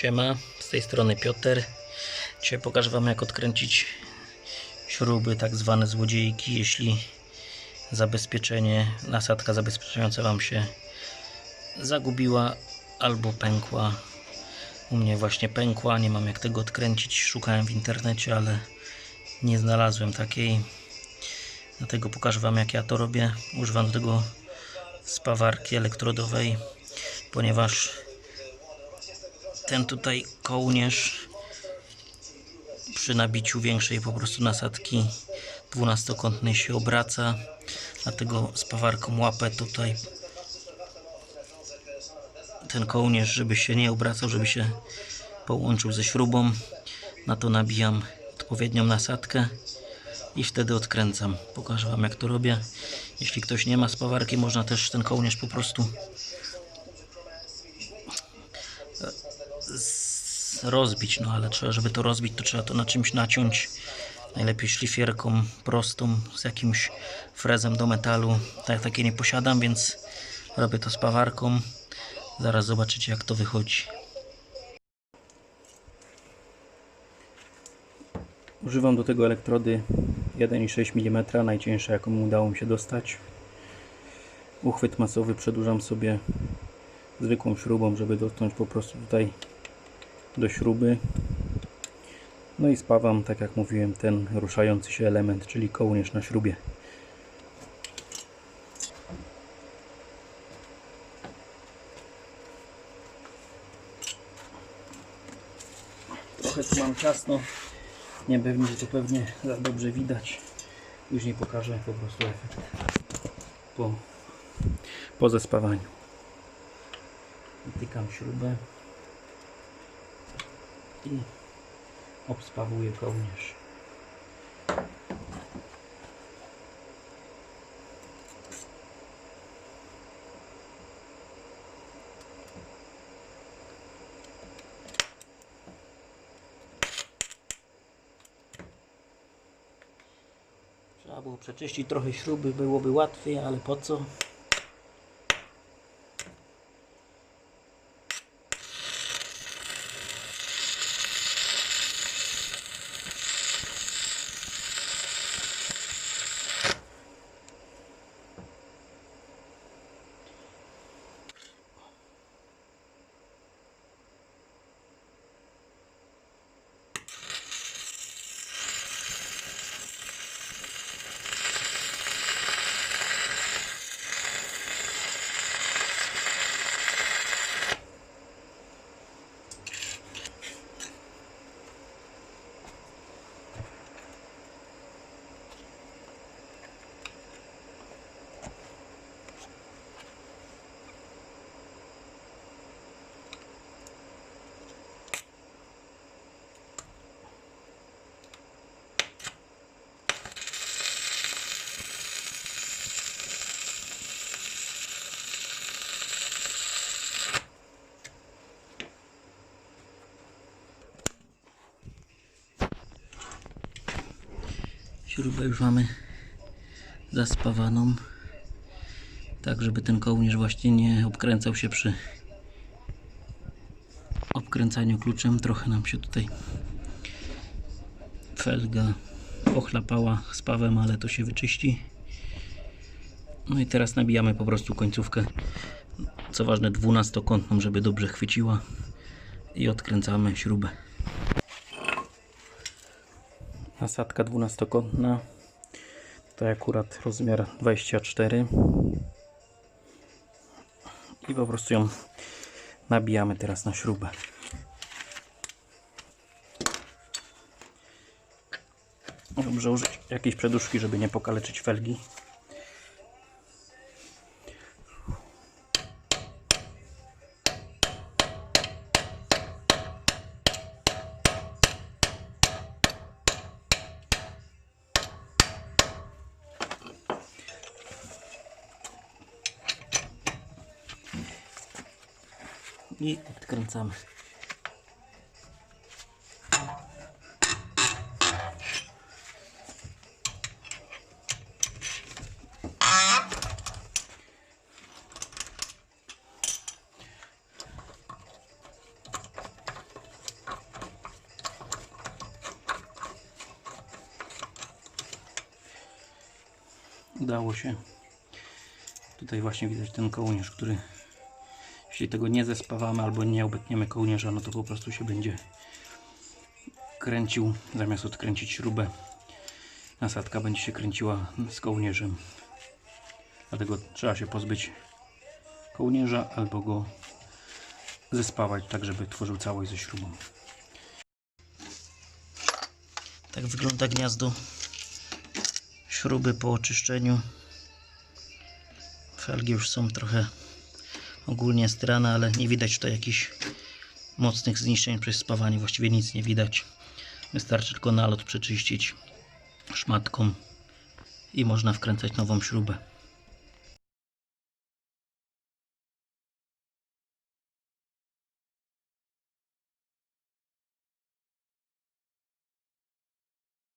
Siema, z tej strony Piotr. Dzisiaj pokażę Wam jak odkręcić śruby, tak zwane złodziejki, jeśli zabezpieczenie, nasadka zabezpieczająca Wam się zagubiła albo pękła. U mnie właśnie pękła, nie mam jak tego odkręcić. Szukałem w internecie, ale nie znalazłem takiej. Dlatego pokażę Wam jak ja to robię. Używam do tego spawarki elektrodowej, ponieważ ten tutaj kołnierz przy nabiciu większej po prostu nasadki dwunastokątnej się obraca. Dlatego spawarką łapę tutaj ten kołnierz żeby się nie obracał żeby się połączył ze śrubą. Na to nabijam odpowiednią nasadkę i wtedy odkręcam. Pokażę wam jak to robię. Jeśli ktoś nie ma spawarki można też ten kołnierz po prostu rozbić, no ale trzeba, żeby to rozbić, to trzeba to na czymś naciąć. Najlepiej szlifierką prostą z jakimś frezem do metalu. Tak, takie nie posiadam, więc robię to z pawarką. Zaraz zobaczycie jak to wychodzi. Używam do tego elektrody 1,6 mm, najcieńsza jaką udało mi się dostać. Uchwyt masowy przedłużam sobie zwykłą śrubą, żeby dotknąć po prostu tutaj do śruby. No i spawam, tak jak mówiłem, ten ruszający się element, czyli kołnierz na śrubie. Trochę tu mam ciasno, nie że to pewnie za dobrze widać. Później pokażę po prostu efekt po, po zespawaniu. Wytykam śrubę i obspawuję kołnierz. Trzeba było przeczyścić trochę śruby, byłoby łatwiej, ale po co? Śrubę już mamy zaspawaną. Tak, żeby ten kołnierz właśnie nie obkręcał się przy obkręcaniu kluczem. Trochę nam się tutaj felga ochlapała z pawem, ale to się wyczyści. No i teraz nabijamy po prostu końcówkę, co ważne dwunastokątną, żeby dobrze chwyciła i odkręcamy śrubę. Nasadka dwunastokątna. To akurat rozmiar 24. I po prostu ją nabijamy teraz na śrubę. Dobrze użyć jakiejś przeduszki, żeby nie pokaleczyć felgi. i odkręcamy. Udało się. Tutaj właśnie widać ten kołnierz, który jeśli tego nie zespawamy albo nie obetniemy kołnierza, no to po prostu się będzie kręcił, zamiast odkręcić śrubę. Nasadka będzie się kręciła z kołnierzem. Dlatego trzeba się pozbyć kołnierza albo go zespawać tak, żeby tworzył całość ze śrubą. Tak wygląda gniazdo śruby po oczyszczeniu. Felgi już są trochę ogólnie strane, ale nie widać tutaj jakichś mocnych zniszczeń przez spawanie. Właściwie nic nie widać. Wystarczy tylko nalot przeczyścić szmatką i można wkręcać nową śrubę.